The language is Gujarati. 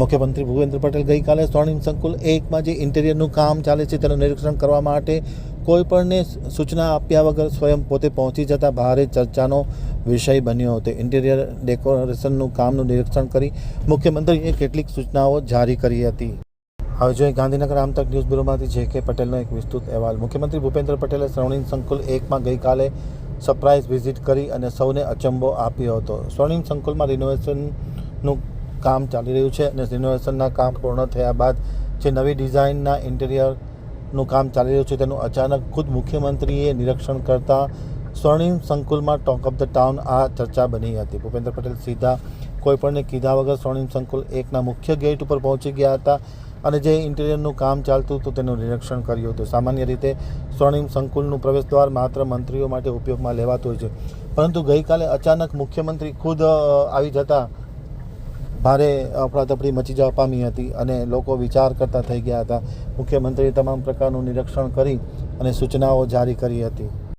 મુખ્યમંત્રી ભૂપેન્દ્ર પટેલ ગઈકાલે સ્વર્ણિમ સંકુલ એકમાં જે ઇન્ટિરિયરનું કામ ચાલે છે તેનું નિરીક્ષણ કરવા માટે કોઈપણને સૂચના આપ્યા વગર સ્વયં પોતે પહોંચી જતા ભારે ચર્ચાનો વિષય બન્યો હતો. ઇન્ટિરિયર ડેકોરેશનનું કામનું નિરીક્ષણ કરી મુખ્યમંત્રીએ કેટલીક સૂચનાઓ જારી કરી હતી. હવે જોઈએ ગાંધીનગર આમતક ન્યૂઝ બ્યુરોમાંથી જે કે પટેલનો એક વિસ્તૃત અહેવાલ. મુખ્યમંત્રી ભૂપેન્દ્ર પટેલે સ્વર્ણિમ સંકુલ એકમાં ગઈકાલે સરપ્રાઇઝ વિઝિટ કરી અને સૌને અચંબો આપ્યો હતો. સ્વર્ણિમ સંકુલમાં રિનોવેશનનું કામ ચાલી રહ્યું છે અને રિનોવેશનના કામ પૂર્ણ થયા બાદ જે નવી ડિઝાઇનના ઇન્ટિરિયરનું કામ ચાલી રહ્યું છે, તેનું અચાનક ખુદ મુખ્યમંત્રીએ નિરીક્ષણ કરતાં સ્વર્ણિમ સંકુલમાં ટોક ઓફ ધ ટાઉન આ ચર્ચા બની હતી. ભૂપેન્દ્ર પટેલ સીધા કોઈપણને કીધા વગર સ્વર્ણિમ સંકુલ એકના મુખ્ય ગેટ ઉપર પહોંચી ગયા હતા અને જે ઇન્ટિરિયરનું કામ ચાલતું હતું તેનું નિરીક્ષણ કર્યું હતું. સામાન્ય રીતે સ્વર્ણિમ સંકુલનું પ્રવેશદ્વાર માત્ર મંત્રીઓ માટે ઉપયોગમાં લેવાતું હોય છે. પરંતુ ગઈકાલે અચાનક મુખ્યમંત્રી ખુદ આવી જતા ભારે અફડાતફડી મચી જવા પામી હતી અને લોકો વિચાર કરતા થઈ ગયા હતા. મુખ્યમંત્રીએ તમામ પ્રકારનું નિરીક્ષણ કરી અને સૂચનાઓ જારી કરી હતી.